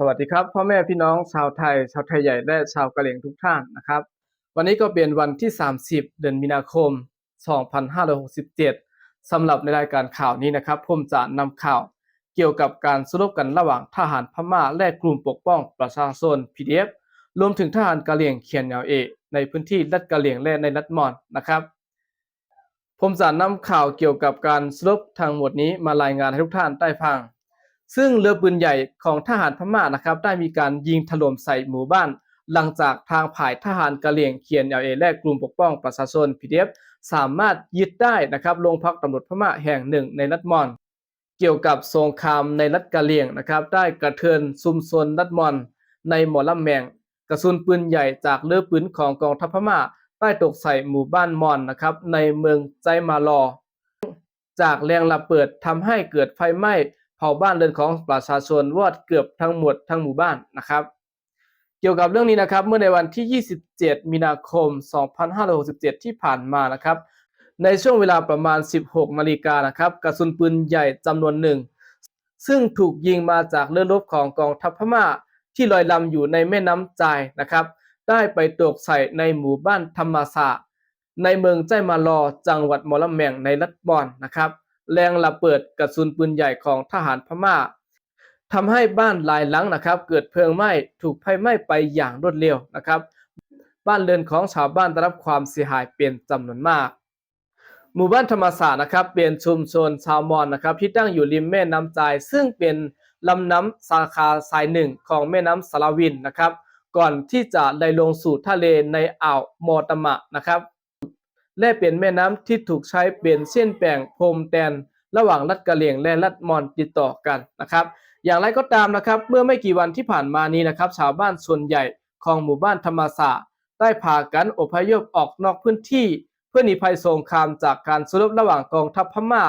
สวัสดีครับพ่อแม่พี่น้องชาวไทย ชาวไทยใหญ่และชาวกะเหรี่ยงทุกท่านนะครับ วันนี้ก็เป็นวันที่ 30 เดือนมีนาคม 2567สำหรับในรายการข่าวนี้นะครับผมจะนำข่าวเกี่ยวกับการสู้รบกันระหว่างทหารพม่าและกลุ่มปกป้องประชาชน PDF รวมถึงทหารกะเหรี่ยงเขียนแนวเอในพื้นที่รัฐกะเหรี่ยงและในรัฐมอญนะครับ ผมจะนำข่าวเกี่ยวกับการสรุปทั้งหมดนี้มารายงานให้ทุกท่านได้ฟัง ซึ่งเรือปืนใหญ่ของทหารพม่านะครับได้มีการยิงถล่มใส่หมู่บ้าน หลังจากทางผ่ายทหารกะเหรี่ยงเขียนเอเอและกลุ่มปกป้องประชาชน PDF สามารถยึดได้นะครับโรงพักตำรวจพม่าแห่งหนึ่งในรัฐมอน เกี่ยวกับสงครามในรัฐกะเหรี่ยงนะครับได้กระเทือนซุมซนรัฐมอน ในหมอลำแมงกระสุนปืนใหญ่จากเรือปืนของกองทัพพม่าได้ตกใส่หมู่บ้านมอนนะครับในเมืองใจมาลอ จากแรงระเบิดทำให้เกิดไฟไหม้ เผาบ้านเรือนของประชาชนวอดเกือบทั้งหมดทั้งหมู่บ้านนะครับ เกี่ยวกับเรื่องนี้นะครับเมื่อในวันที่ 27 มีนาคม 2567 ที่ผ่านมานะครับ ในช่วงเวลาประมาณ 16 นาฬิกานะครับกระสุนปืนใหญ่จำนวนหนึ่ง ซึ่งถูกยิงมาจากเรือรบของกองทัพพม่าที่ลอยลำอยู่ในแม่น้ำจายนะครับ ได้ไปตกใส่ในหมู่บ้านธรรมศาสตร์ในเมืองใจมาลอจังหวัดมอลำแมงในรัฐบอนนะครับ แรงระเบิดกระสุนปืนใหญ่ของทหารพม่าทำให้บ้านหลายหลังนะครับ เกิดเพลิงไหม้ถูกไฟไหม้ไปอย่างรวดเร็วนะครับ บ้านเรือนของชาวบ้านได้รับความเสียหายเป็นจำนวนมาก หมู่บ้านธรรมศาสตร์นะครับ เป็นชุมชนชาวมอญนะครับ ที่ตั้งอยู่ริมแม่น้ำจาย ซึ่งเป็นลำน้ำสาขาสายหนึ่งของแม่น้ำสารวินนะครับ ก่อนที่จะไหลลงสู่ทะเลในอ่าวมอตมะนะครับ และเป็นแม่น้ำที่ถูกใช้เป็นเส้นแบ่งพรมแดนระหว่างรัฐกะเหรี่ยงและรัฐมอญติดต่อกันนะครับ อย่างไรก็ตามนะครับ เมื่อไม่กี่วันที่ผ่านมานี้นะครับ ชาวบ้านส่วนใหญ่ของหมู่บ้านธรรมศาสตร์ได้พากันอพยพออกนอกพื้นที่ เพื่อหนีภัยสงครามจากการสู้รบระหว่างกองทัพพม่า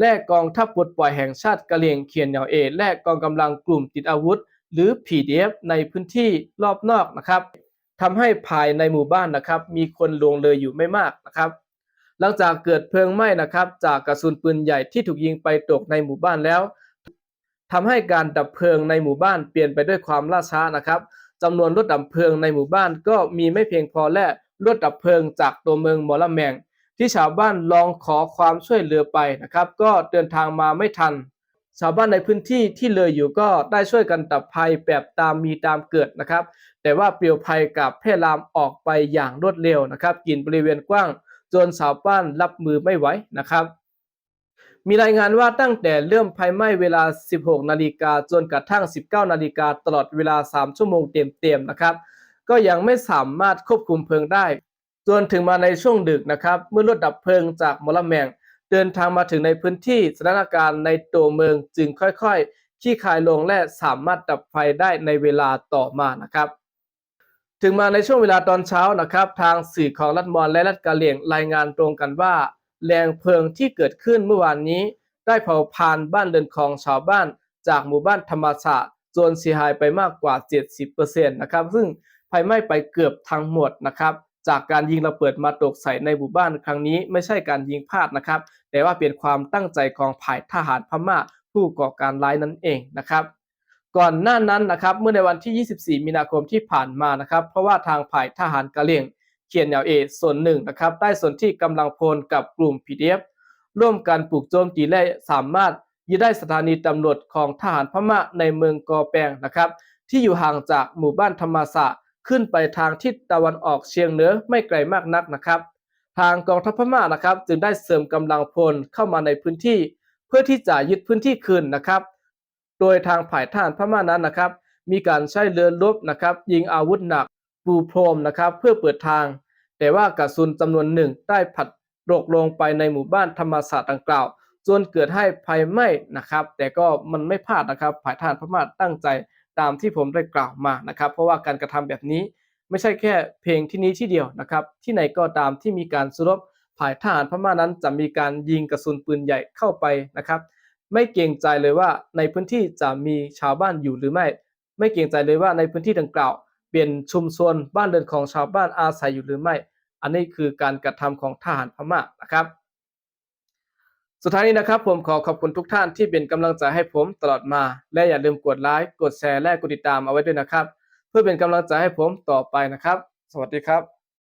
และกองทัพปลดปล่อยแห่งชาติกะเหรี่ยงเขียนเหนียวเอ และกองกำลังกลุ่มติดอาวุธ หรือ PDF ในพื้นที่รอบนอกนะครับ ทำให้ภายในหมู่บ้านนะครับ มีคนลงเลยอยู่ไม่มากนะครับ หลังจากเกิดเพลิงไหม้นะครับ จากกระสุนปืนใหญ่ที่ถูกยิงไปตกในหมู่บ้านแล้วทำให้การดับเพลิงในหมู่บ้านเปลี่ยนไปด้วยความล่าช้านะครับจำนวนรถดับเพลิงในหมู่บ้านก็มีไม่เพียงพอและรถดับเพลิงจากตัวเมืองมอลำแมง ที่ชาวบ้านลองขอความช่วยเหลือไปนะครับ ก็เดินทางมาไม่ทัน ชาวบ้านในพื้นที่ที่เลยอยู่ก็ได้ช่วยกันดับภัยแบบตามมีตามเกิดนะครับ แต่ว่าเปลวภัยกับแพร่ลามออกไปอย่างรวดเร็วนะครับกินบริเวณกว้างจนชาวบ้านรับมือไม่ไหวนะครับมีรายงานว่าตั้งแต่เริ่มไฟไหม้เวลา 16 นาฬิกาจนกระทั่ง 19 นาฬิกาตลอดเวลา 3 ชั่วโมงเต็มๆนะครับ ก็ยังไม่สามารถควบคุมเพลิงได้ จนถึงมาในช่วงดึกนะครับ เมื่อรถดับเพลิงจากมอลแมง เดินทางมาถึงในพื้นที่สถานการณ์ในตัวเมืองจึงค่อยๆขี้คายลงและสามารถดับไฟได้ในเวลาต่อมานะครับ ถึงมาในช่วงเวลาตอนเช้านะครับ ทางสื่อของรัฐมอญและรัฐกะเหรี่ยงรายงานตรงกันว่า แรงเพลิงที่เกิดขึ้นเมื่อวานนี้ ได้เผาพานบ้านเรือนของชาวบ้าน จากหมู่บ้านธรรมศาสตร์จนเสียหายไปมากกว่า 70%นะครับซึ่งไฟไหม้ไปเกือบทั้งหมดนะครับ จากการยิงระเบิดมาตกใส่ในหมู่บ้านครั้งนี้ไม่ใช่การยิงพลาดนะครับ แต่ว่าเป็นความตั้งใจของฝ่ายทหารพม่า ผู้ก่อการร้ายนั่นเองนะครับก่อนหน้านั้นนะครับเมื่อในวันที่ 24 มีนาคมที่ผ่านมานะครับเพราะว่าทางฝ่ายทหารกะเหรี่ยงเขียนแนวเอส่วนหนึ่งนะครับได้ส่วนที่กำลังพลกับกลุ่ม PDF ร่วมกันปลุกโจมตีและสามารถยึดได้สถานีตำรวจของทหารพม่าในเมืองกอแปงนะครับที่อยู่ห่างจากหมู่บ้านธรรมศาสตร์ ขึ้นไปทางทิศตะวันออกเฉียงเหนือไม่ไกลมากนักนะครับ ทางกองทัพพม่านะครับ จึงได้เสริมกำลังพลเข้ามาในพื้นที่ เพื่อที่จะยึดพื้นที่คืนนะครับ โดยทางฝ่ายทหารพม่านั้นนะครับ มีการใช้เรือรบนะครับ ยิงอาวุธหนักปูพรมนะครับ เพื่อเปิดทาง แต่ว่ากระสุนจำนวนหนึ่งได้ผัดตกลงไปในหมู่บ้านธรรมศาสตร์ดังกล่าวจนเกิดให้ไฟไหม้นะครับ แต่ก็มันไม่พลาดนะครับฝ่ายทหารพม่าตั้งใจ ตามที่ผมได้กล่าวมานะครับ เพราะว่าการกระทำแบบนี้ไม่ใช่แค่เพลงที่นี้ที่เดียวนะครับ ที่ไหนก็ตามที่มีการสู้รบฝ่ายทหารพม่านั้นจะมีการยิงกระสุนปืนใหญ่เข้าไปนะครับ ไม่เกรงใจเลยว่าในพื้นที่จะมีชาวบ้านอยู่หรือไม่ ไม่เกรงใจเลยว่าในพื้นที่ดังกล่าว เป็นชุมชนบ้านเรือนของชาวบ้านอาศัยอยู่หรือไม่ อันนี้คือการกระทำของทหารพม่านะครับ สุดท้ายนี้นะครับผมขอขอบคุณทุกท่านที่เป็นกำลังใจให้ผมตลอดมา และอย่าลืมกดไลค์กดแชร์และกดติดตามเอาไว้ด้วยนะครับ เพื่อเป็นกำลังใจให้ผมต่อไปนะครับ สวัสดีครับ